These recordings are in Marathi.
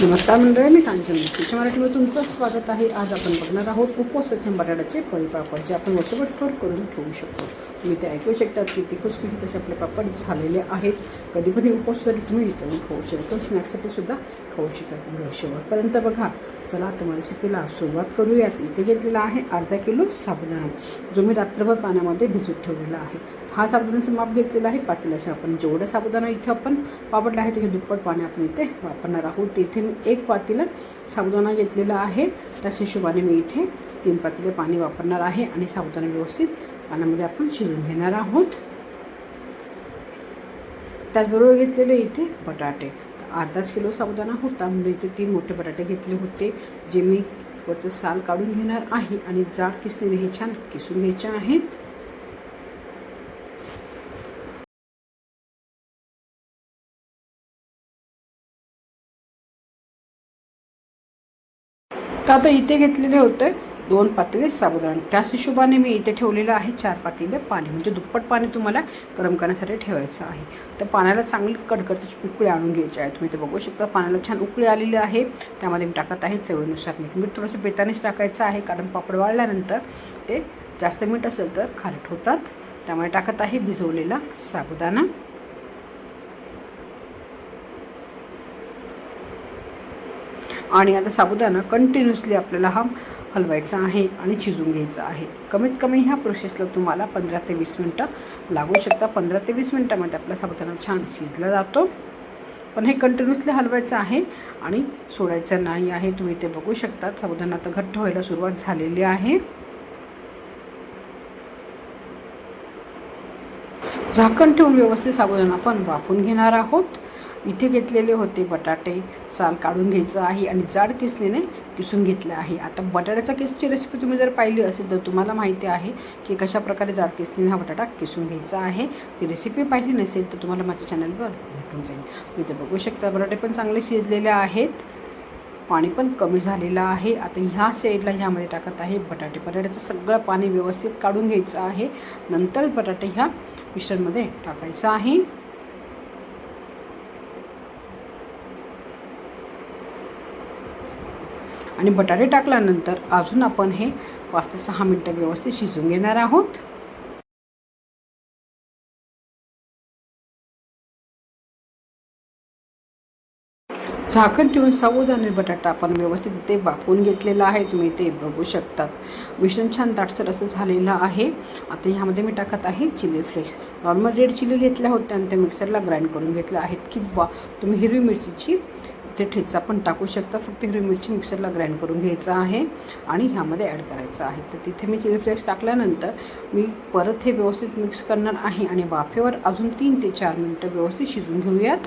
नमस्कार मंडळी मी कांचन तिच्या मराठीमध्ये तुमचं स्वागत आहे. आज आपण बघणार आहोत उपवासाचे बटाट्याचे परिपापड जे आपण वर्षभर स्टोर करून ठेवू शकतो. तुम्ही ते ऐकू शकतात की ते खुशखुशी तसे आपले पापड झालेले आहेत. कधी पण उपवास तरी तुम्ही तळून खाऊ शकतो. स्नॅक्ससाठी सुद्धा खाऊ शकतात शेवटपर्यंत बघा. चला तुम्हाला रेसिपीला सुरुवात करूयात. इथे घेतलेला आहे अर्धा किलो साबुदाणा. जो मी रात्रभर पाण्यामध्ये भिजत ठेवलेला आहे. हा साबुदाण्याचं माप घेतलेला आहे. पातेल्याचे आपण जेवढं साबुदाणा इथे आपण वापरला आहे त्याचे दुप्पट पाणी आपण इथे वापरणार आहोत. तिथे मी एक पातेलं साबुदाणा घेतलेला आहे. त्याच हिशोबाने मी इथे तीन पातेले पाणी वापरणार आहे आणि साबुदाणा व्यवस्थित पाण्यामध्ये आपण शिजून घेणार आहोत. त्याचबरोबर घेतलेले इथे बटाटे. तर अर्धाच किलो साबुदाणा होता म्हणजे इथे तीन मोठे बटाटे घेतले होते जे मी वरचं साल काढून घेणार आहे आणि जाड किसणीने हे छान किसून घ्यायचे आहेत. तर आता इथे घेतलेले होते दोन पातेले साबुदाणा. त्याच हिशोबाने मी इथे ठेवलेलं आहे चार पातेले पाणी. म्हणजे दुप्पट पाणी तुम्हाला गरम करण्यासाठी ठेवायचं आहे. तर पाण्याला चांगली कडकडची उकळी आणून घ्यायची आहे. तुम्ही ते बघू शकता पाण्याला छान उकळी आलेली आहे. त्यामध्ये मी टाकत आहे चवीनुसार मीठ. मीठ थोडंसं बेतानेच टाकायचं आहे कारण पापड वाळल्यानंतर ते जास्त मीठ असेल तर खारट होतात. त्यामुळे टाकत आहे भिजवलेला साबुदाणा. आणि आता साबुदाणा कंटिन्युअसली आपल्याला हा हलवायचा आहे आणि शिजून घ्यायचा आहे. कमीत कमी ह्या प्रोसेसला तुम्हाला पंधरा ते वीस मिनटं लागू शकता पंधरा ते वीस मिनटामध्ये आपला साबुदाणा छान शिजला जातो. पण हे कंटिन्युअसली हलवायचं आहे आणि सोडायचं नाही आहे. तुम्ही ते बघू शकता साबुदाणा आता घट्ट व्हायला सुरुवात झालेली आहे. झाकण ठेवून व्यवस्थित साबुदाणा आपण वाफून घेणार आहोत. इथे घेतलेले होते बटाटे साल काढून घ्यायचं आहे आणि जाड किसणीने किसून घेतलं आहे. आता बटाट्याच्या केसची रेसिपी तुम्ही जर पाहिली असेल तर तुम्हाला माहिती आहे की कशाप्रकारे जाड केसने हा बटाटा किसून घ्यायचा आहे. ती रेसिपी पाहिली नसेल तर तुम्हाला माझ्या चॅनलवर भेटून जाईल. तुम्ही ते बघू शकता बटाटे पण चांगले शिजलेले आहेत. पाणी पण कमी झालेलं आहे. आता ह्या साईडला ह्यामध्ये टाकत आहे बटाटे. बटाट्याचं सगळं पाणी व्यवस्थित काढून घ्यायचं आहे. नंतर बटाटे ह्या मिश्रणमध्ये टाकायचं आहे. आणि बटाटे टाकल्यानंतर अजून आपण हे पाच ते सहा मिनटं व्यवस्थित शिजून घेणार आहोत. झाकण ठेवून साबुदाणे बटाटा आपण व्यवस्थित इथे बाफवून घेतलेला आहे. तुम्ही ते बघू शकतात मिश्रण छान दाटसर असं झालेलं आहे. आता ह्यामध्ये मी टाकत आहे chilli flakes. Normal red chilli घेतल्या होत्या आणि त्या मिक्सरला ग्राइंड करून घेतल्या आहेत. किंवा तुम्ही हिरवी मिरचीची ते ठेचा पण टाकू शकता. फक्त हिरवी मिरची मिक्सरला ग्राइंड करून घ्यायचं आहे आणि ह्यामध्ये ॲड करायचं आहे. तर तिथे मी चिली फ्लेक्स टाकल्यानंतर मी परत हे व्यवस्थित मिक्स करणार आहे आणि वाफेवर अजून तीन ते चार मिनटं व्यवस्थित शिजून घेऊयात.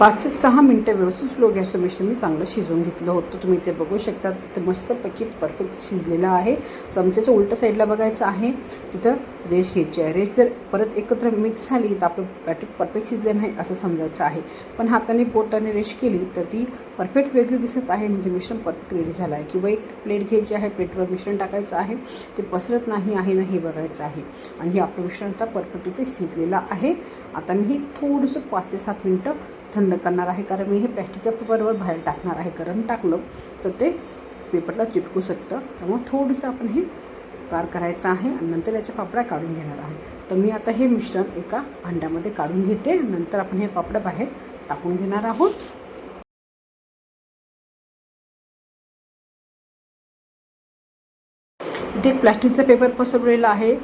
पाच ते सहा मिनटं व्यवस्थित स्लो गॅसचं मिश्रण मी चांगलं शिजवून घेतलं होतं. तुम्ही ते बघू शकता. ते मस्तपैकी परफेक्ट शिजलेलं आहे. चमच्याच्या उलटं साईडला बघायचं आहे. तिथं रेस घ्यायची आहे. रेस जर परत एकत्र मिक्स झाली तर आपलं बॅटर परफेक्ट शिजले नाही असं समजायचं आहे. पण हाताने पोटाने रेश केली तर ती परफेक्ट वेगळी दिसत आहे. म्हणजे मिश्रण परफेक्ट रेडी झालं आहे किंवा एक प्लेट घ्यायची आहे. प्लेटवर मिश्रण टाकायचं आहे. ते पसरत नाही आहे ना हे बघायचं आहे. आणि हे आपलं मिश्रण आता परफेक्ट इथे शिजलेलं आहे. आता मी हे थोडंसं पाच ते सात मिनटं थंड करणार आहे. कारण मी हे प्लॅस्टिकच्या पेपरवर बाहेर टाकणार आहे. कारण टाकलं तर ते पेपरला चिटकू शकतं. त्यामुळे थोडंसं आपण हे गार करायचं आहे आणि नंतर याच्या पापड्या काढून घेणार आहे. तर मी आता हे मिश्रण एका भांड्यामध्ये काढून घेते. नंतर आपण हे पापड्या बाहेर टाकून घेणार आहोत. इथे एक प्लॅस्टिकचा पेपर पसरलेला आहे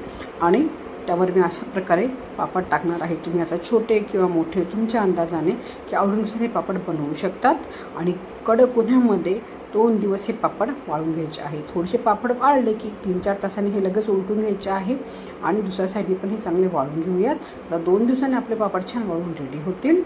आणि त्यावर मी अशा प्रकारे पापड टाकणार आहे. तुम्ही आता छोटे किंवा मोठे तुमच्या अंदाजाने की आवडीनुसार हे पापड बनवू शकतात. आणि कडक उन्हामध्ये दोन दिवस हे पापड वाळून घ्यायचे आहे. थोडेसे पापड वाळले की तीन चार तासाने हे लगेच उलटून घ्यायचे आहे. आणि दुसऱ्या साईडने पण हे चांगले वाळून घेऊयात. तर दोन दिवसांनी आपले पापड छान वाळून रेडी होतील.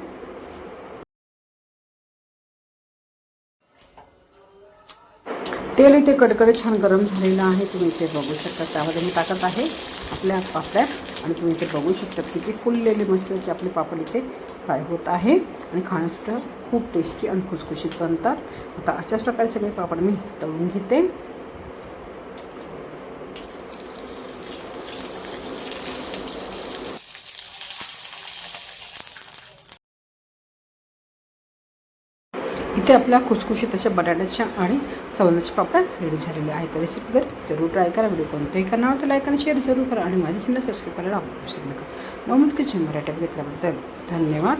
तेल इथे कडकडे छान गरम झालेलं आहे. तुम्ही इथे बघू शकता. त्यामध्ये मी टाकत आहे. आपल्या पापड्यात. आणि तुम्ही इथे बघू शकता किती फुललेले मस्त की आपले पापड इथे फ्राय होत आहे. आणि खाण्यासाठी खूप टेस्टी आणि खुसखुशीत बनतात. आता अशाच प्रकारे सगळे पापड मी तळून घेते. इथे आपल्या खुसखुशीत अशा बटाट्याच्या आणि सवनाच्या पापड्या रेडी झालेल्या आहेत. तर रेसिपी वगैरे जरूर ट्राय करा. व्हिडिओ कोणत्याही करणार तर लाईक आणि शेअर जरूर करा. आणि माझ्या चॅनल सबस्क्राईब करायला विसरू नका. मोहम्मद किचन मराठी घेतल्याबद्दल धन्यवाद.